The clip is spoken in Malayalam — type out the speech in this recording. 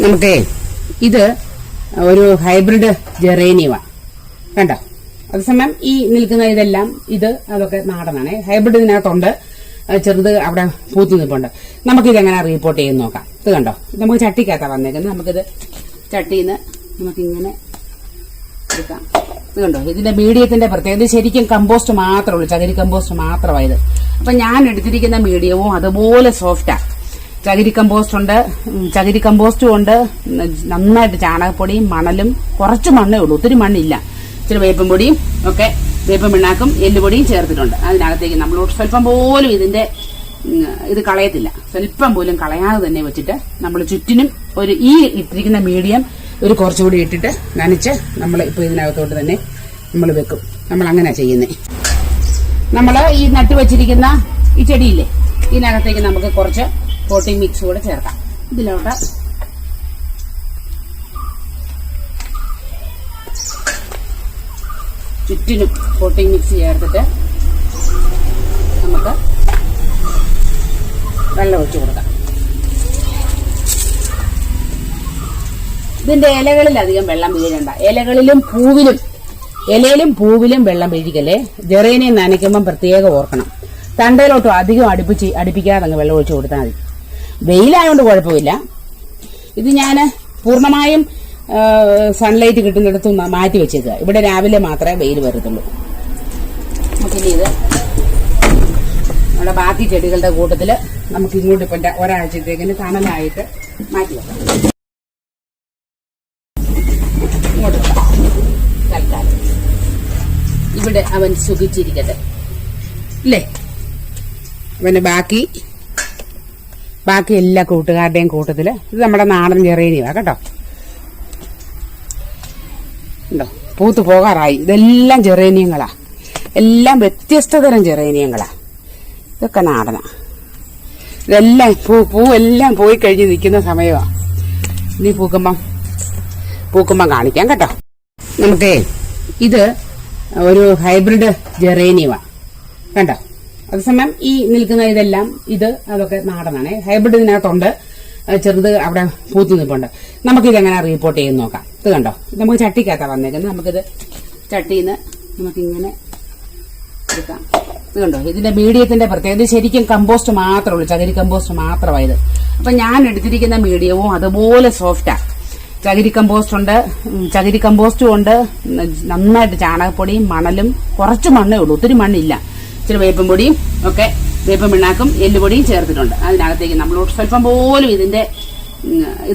നമുക്കേ ഇത് ഒരു ഹൈബ്രിഡ് ജെറേനിയമാണ് കണ്ടോ? അതേസമയം ഈ നിൽക്കുന്ന ഇതെല്ലാം ഇത് അതൊക്കെ നാടനാണ്. ഹൈബ്രിഡ് ഇതിനകത്തുണ്ട്. ചെറുത് അവിടെ പൂത്തു നിൽപ്പുണ്ട്. നമുക്കിത് എങ്ങനെ റിപ്പോർട്ട് ചെയ്ത് നോക്കാം. ഇത് കണ്ടോ? നമുക്ക് ചട്ടിക്കകത്താണ് വന്നേക്കുന്നത്. നമുക്കിത് ചട്ടിയിൽ നിന്ന് നമുക്കിങ്ങനെ എടുക്കാം. ഇത് കണ്ടോ? ഇതിന്റെ മീഡിയത്തിന്റെ പ്രത്യേകത. ശരിക്കും കമ്പോസ്റ്റ് മാത്രമേ ഉള്ളൂ. ചകിരി കമ്പോസ്റ്റ് മാത്രമായത് അപ്പൊ ഞാൻ എടുത്തിരിക്കുന്ന മീഡിയവും അതുപോലെ സോഫ്റ്റാ ചകിരി കമ്പോസ്റ്റ് ഉണ്ട്. ചകിരി കമ്പോസ്റ്റും ഉണ്ട്. നന്നായിട്ട് ചാണകപ്പൊടിയും മണലും കുറച്ച് മണ്ണേ ഉള്ളൂ. ഒത്തിരി മണ്ണില്ല. ഇച്ചിരി വേപ്പും പൊടിയും ഒക്കെ വേപ്പും പിണ്ണാക്കും എല്ലുപൊടിയും ചേർത്തിട്ടുണ്ട്. അതിനകത്തേക്ക് നമ്മൾ സ്വല്പം പോലും ഇതിന്റെ ഇത് കളയത്തില്ല. സ്വല്പം പോലും കളയാതെ തന്നെ വെച്ചിട്ട് നമ്മൾ ചുറ്റിനും ഒരു ഈ ഇട്ടിരിക്കുന്ന മീഡിയം ഒരു കുറച്ചുകൂടി ഇട്ടിട്ട് നനച്ച് നമ്മൾ ഇപ്പൊ ഇതിനകത്തോട്ട് തന്നെ നമ്മൾ വെക്കും. നമ്മൾ അങ്ങനെ ചെയ്യുന്നേ. നമ്മൾ ഈ നട്ടുവച്ചിരിക്കുന്ന ഈ ചെടിയില്ലേ ഇതിനകത്തേക്ക് നമുക്ക് കുറച്ച് പോട്ടിംഗ് മിക്സ് കൂടെ ചേർക്കാം. ഇതിലോട്ട് ചുറ്റിനും കോട്ടിംഗ് മിക്സ് ചേർത്തിട്ട് നമുക്ക് വെള്ളം ഒഴിച്ചു കൊടുക്കാം. ഇതിന്റെ ഇലകളിൽ അധികം വെള്ളം വീഴണ്ട. ഇലകളിലും പൂവിലും ഇലയിലും പൂവിലും വെള്ളം വീഴിക്കല്ലേ? ജെറേനെ നനയ്ക്കുമ്പം പ്രത്യേകം ഓർക്കണം. തണ്ടയിലോട്ടും അധികം അടുപ്പിച്ച് അടുപ്പിക്കാതെ അങ്ങ് വെള്ളം ഒഴിച്ചു കൊടുത്താൽ മതി. വെയിലായതുകൊണ്ട് കുഴപ്പമില്ല. ഇത് ഞാൻ പൂർണമായും സൺലൈറ്റ് കിട്ടുന്നിടത്ത് മാറ്റി വെച്ചേക്കുക ഇവിടെ രാവിലെ മാത്രമേ വെയിൽ വരത്തുള്ളൂ. നമുക്കിനി ഇത് നമ്മുടെ ബാക്കി ചെടികളുടെ കൂട്ടത്തിൽ നമുക്ക് ഇങ്ങോട്ട് ഇപ്പം ഒരാഴ്ചത്തേക്കിന് തണലായിട്ട് മാറ്റി വെക്കാം. ഇങ്ങോട്ട് ഇവിടെ അവൻ സുഖിച്ചിരിക്കട്ടെ. ഇല്ലേ? അവന് ബാക്കി ബാക്കി എല്ലാ കൂട്ടുകാരുടെയും കൂട്ടത്തിൽ ഇത് നമ്മുടെ നാടൻ ജെറേനിയ കേട്ടോ. ഉണ്ടോ പൂത്ത് പോകാറായി. ഇതെല്ലാം ചെറേനിയങ്ങളാ എല്ലാം വ്യത്യസ്ത തരം ചെറേനിയങ്ങളാ ഇതൊക്കെ നാടന. ഇതെല്ലാം പൂ പൂ എല്ലാം പോയി കഴിഞ്ഞ് നിൽക്കുന്ന സമയമാണ് നീ പൂക്കുമ്പം പൂക്കുമ്പം കാണിക്കാം കേട്ടോ. നമുക്കേ ഇത് ഒരു ഹൈബ്രിഡ് ജെറേനിയമാണ് കണ്ടോ? അതേസമയം ഈ നിൽക്കുന്ന ഇതെല്ലാം ഇത് അതൊക്കെ നാടനാണ്. ഹൈബ്രിഡ് ഇതിനകത്തുണ്ട്. ചെറുത് അവിടെ പൂത്തു നിൽപ്പുണ്ട്. നമുക്കിത് എങ്ങനെ റിപ്പോർട്ട് ചെയ്ത് നോക്കാം. ഇത് കണ്ടോ? നമുക്ക് ചട്ടിക്കകത്താണ് വന്നേക്കുന്നത്. നമുക്കിത് ചട്ടിയിൽ നിന്ന് നമുക്കിങ്ങനെ എടുക്കാം. ഇത് കണ്ടോ? ഇതിന്റെ മീഡിയത്തിന്റെ പ്രത്യേകത. ശരിക്കും കമ്പോസ്റ്റ് മാത്രമേ ഉള്ളൂ. ചകിരി കമ്പോസ്റ്റ് മാത്രമായത് അപ്പൊ ഞാൻ എടുത്തിരിക്കുന്ന മീഡിയവും അതുപോലെ സോഫ്റ്റാ ചകിരി കമ്പോസ്റ്റ് ഉണ്ട്. ചകിരി കമ്പോസ്റ്റും ഉണ്ട്. നന്നായിട്ട് ചാണകപ്പൊടിയും മണലും കുറച്ച് മണ്ണേ ഉള്ളൂ. ഒത്തിരി മണ്ണില്ല. ഇച്ചിരി വേപ്പും പൊടിയും ഒക്കെ വേപ്പും പിണ്ണാക്കും എല്ലുപൊടിയും ചേർത്തിട്ടുണ്ട്. അതിനകത്തേക്ക് നമ്മൾ സ്വല്പം പോലും ഇതിന്റെ ഇത്